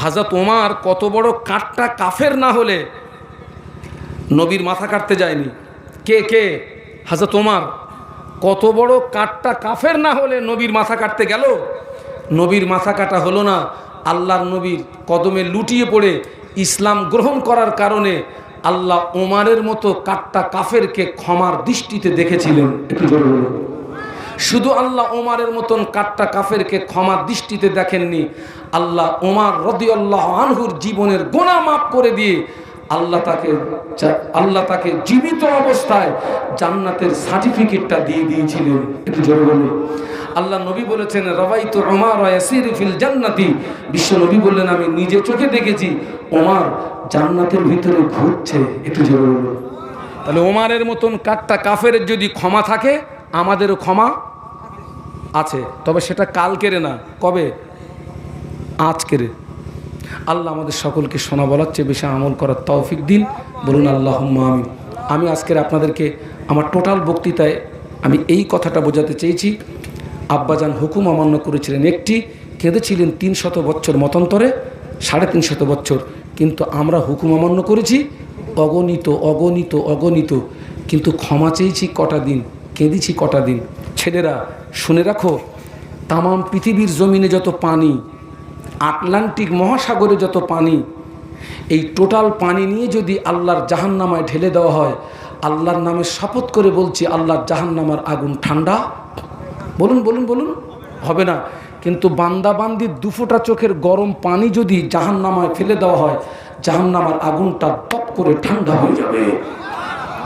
হাজরত ওমার কত বড় কাঠটা কাফের না হলে নবীর মাথা কাটতে যায়নি। কে কে? হাজরত ওমার কত বড় কাঠটা কাফের না হলে নবীর মাথা কাটতে গেল? নবীর মাথা কাটা হলো না আল্লাহর নবীর কদমে লুটিয়ে পড়ে ইসলাম গ্রহণ করার কারণে আল্লাহ ওমারের মতো কাঠটা কাফেরকে ক্ষমার দৃষ্টিতে দেখেছিলেন। একটু। শুধু আল্লাহ ওমারের মতন কাট্টা কাফেরকে ক্ষমার দৃষ্টিতে দেখেননি, আল্লাহ ওমার রদিয়াল্লাহ আনহুর জীবনের গোনা মাফ করে দিয়ে আল্লাহ তাকে আল্লাহ তাকে জীবিত অবস্থায় জান্নাতের সার্টিফিকেটটা দিয়ে দিয়েছিলেন। একটু জোরে বলুন। আল্লাহ নবী বলেছেন রবাই তো ওমার ফিল জান্নাতি। বিশ্ব নবী বললেন, আমি নিজে চোখে দেখেছি, ওমার জান্নাতের ভিতরে ঘুরছে। একটু জোরে বলুন। তাহলে ওমারের মতন কাট্টা কাফের যদি ক্ষমা থাকে, আমাদেরও ক্ষমা আছে, তবে সেটা কালকেরে না, কবে? আজকেরে। আল্লাহ আমাদের সকলকে শোনা বলার চেয়ে বেশি আমল করার তৌফিক দিন। বলুন আল্লাহ আমি আমি আজকের আপনাদেরকে আমার টোটাল বক্তৃতায় আমি এই কথাটা বোঝাতে চেয়েছি। আব্বাজান হুকুম অমান্য করেছিলেন একটি, কেঁদেছিলেন তিন শত বছর মতান্তরে, সাড়ে তিন শত বছর। কিন্তু আমরা হুকুম অমান্য করেছি, অগণিত অগণিত অগণিত। কিন্তু ক্ষমা চেয়েছি কটা দিন, কেঁদেছি কটা দিন? ছেলেরা শুনে রাখো, তামাম পৃথিবীর জমিনে যত পানি, আটলান্টিক মহাসাগরে যত পানি, এই টোটাল পানি নিয়ে যদি আল্লাহর জাহান্নামায় ঢেলে দেওয়া হয়, আল্লাহর নামে শপথ করে বলছি, আল্লাহর জাহান্নামার আগুন ঠান্ডা। বলুন বলুন বলুন, হবে না। কিন্তু বান্দা বান্দির দুফোটা চোখের গরম পানি যদি জাহান্নামায় ফেলে দেওয়া হয়, জাহান্নামার আগুনটা তপ করে ঠান্ডা হয়ে যাবে।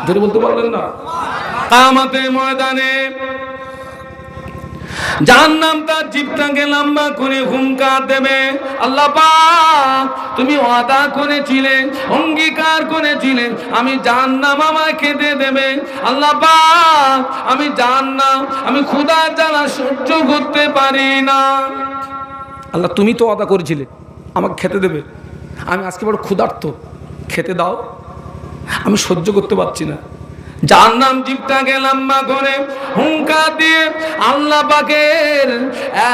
যদি বলতে পারলেন না? কামাতে ময়দানে জাহান্নাম তার জীবটাকে লম্বা করে হুঙ্কার দেবে। আল্লাহ পাক, তুমি ওয়াদা করেছিলে, অঙ্গীকার করেছিলে, আমি জাহান্নাম আমায় খেতে দেবে। আল্লাহ পাক, আমি জাহান্নাম, আমি ক্ষুধার জ্বালা সহ্য করতে পারি না। আল্লাহ, তুমি তো ওয়াদা করেছিলে, আমাকে খেতে দেবে। আমি আজকে বড় ক্ষুধার্ত, খেতে দাও। আমি সহ্য করতে পারছি না। যার নাম জীবটাকে লম্বা করে হুঙ্কা দিয়ে আল্লাহ পাকের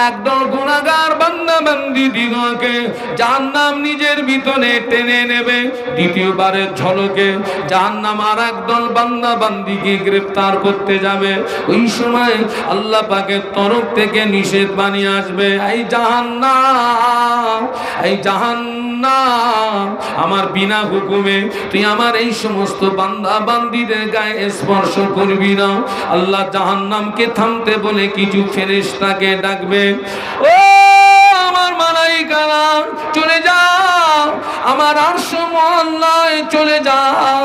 একদল গুণাগার বান্দা বান্দি দিগকে যার নাম নিজের ভিতরে টেনে নেবে। দ্বিতীয়বারের ঝলকে যার নাম আর একদল বান্দা বান্দিকে গ্রেফতার করতে যাবে। ওই সময় আল্লাহ পাকের তরফ থেকে নিষেধ বানিয়ে আসবে এই জাহান্নাম এই জাহান্নাম, আমার বিনা হুকুমে তুই আমার এই সমস্ত বান্দা বান্দিদের গায়ে স্পর্শ করবি না। আল্লাহ জাহান্নামকে থামতে বলে কিছু ফেরেশতাকে ডাকবে ও আমার মালাইকারা চলে যাও! আমার আর মহল্লায় চলে যাও।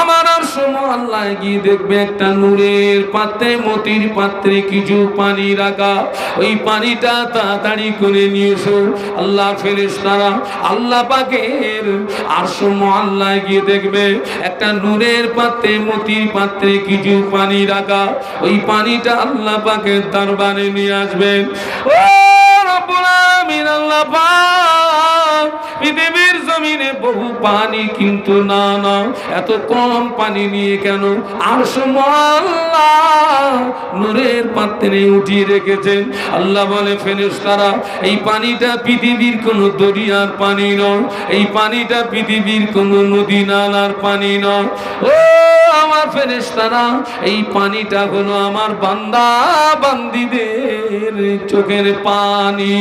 আমার আর মহল্লায় গিয়ে দেখবে একটা নূরের পাত্রে, মতির পাত্রে কিছু পানি রাখা। ওই পানিটা তাড়াতাড়ি করে নিয়ে এসো। আল্লাহ ফেরেশতারা, আল্লাহ পাকের আর মহল্লায় গিয়ে দেখবে একটা নূরের পাত্রে, মতির পাত্রে কিছু পানি রাখা। ওই পানিটা আল্লাহ পাকের দরবারে নিয়ে আসবেন। ও রব্বুল আলামিন, আল্লাহ পাক। পৃথিবীর জমিনে বহু পানি কিন্তু না না। এত কম পানি নিয়ে কেন আর নূরের পাত্রে উঠিয়ে রেখেছেন? আল্লাহ বলে, ফেরেশতারা, এই পানিটা পৃথিবীর কোনো দরিয়ার পানি নয়। এই পানিটা পৃথিবীর কোনো নদী নালার পানি নয়। ও আমার ফেরেশতারা, এই পানিটা হলো আমার বান্দা বান্দিদের চোখের পানি।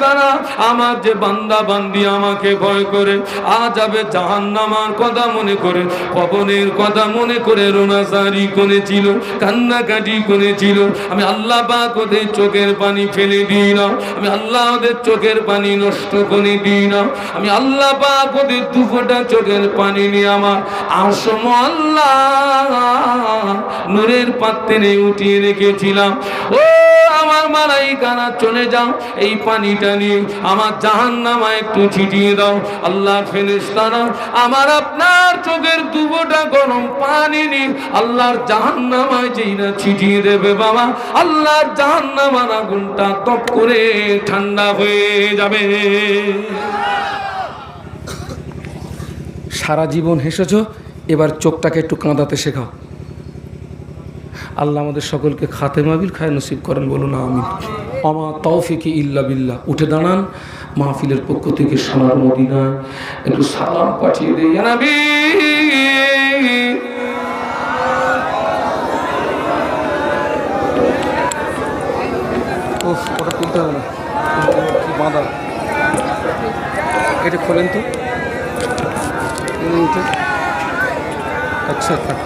ও আমার যে বান্দা বান্দি আমাকে ভয় করে, আজ যাবে জাহান্নামার কথা মনে করে পবনের কথা মনে করে রোনাজারি করেছিল, কান্নাকাটি করেছিল। আমি আল্লাহ পাক ওদের চোখের পানি ফেলে দিই না, আমি আল্লাহ ওদের চোখের পানি নষ্ট করে দিই না। আমি আল্লাহ পাক ওদের দু ফোঁটা চোখের পানি নিয়ে আমার আসম আল্লাহ নূরের পাত্রে উঠিয়ে রেখেছিলাম। ও আমার মালাইকানা চলে যাও। এই পানিটা নিয়ে আমার জাহান নামা একটু ছিটিয়ে দাও। আল্লাহর ফেরেশতারা, আমার আপনার চোখের দুবোটা গরম পানি নিয়ে আল্লাহর জাহান নামায় যেই না ছিটিয়ে দেবে বাবা, আল্লাহর জাহান নামার আগুনটা তপ করে ঠান্ডা হয়ে যাবে। সারা জীবন হেসেছ, এবার চোখটাকে একটু কাঁদাতে শেখাও। আল্লাহ আমাদের সকলকে খাতে মাবিল খায় নসিব করেন, বলুন আমি আমা তৌফিকি ইল্লা বিল্লাহ। উঠে দাঁড়ান, মাহফিলের পক্ষ থেকে সোনার মদিনায়। একটু সালাম পাঠিয়ে না। খোলেন তো। আচ্ছা থাক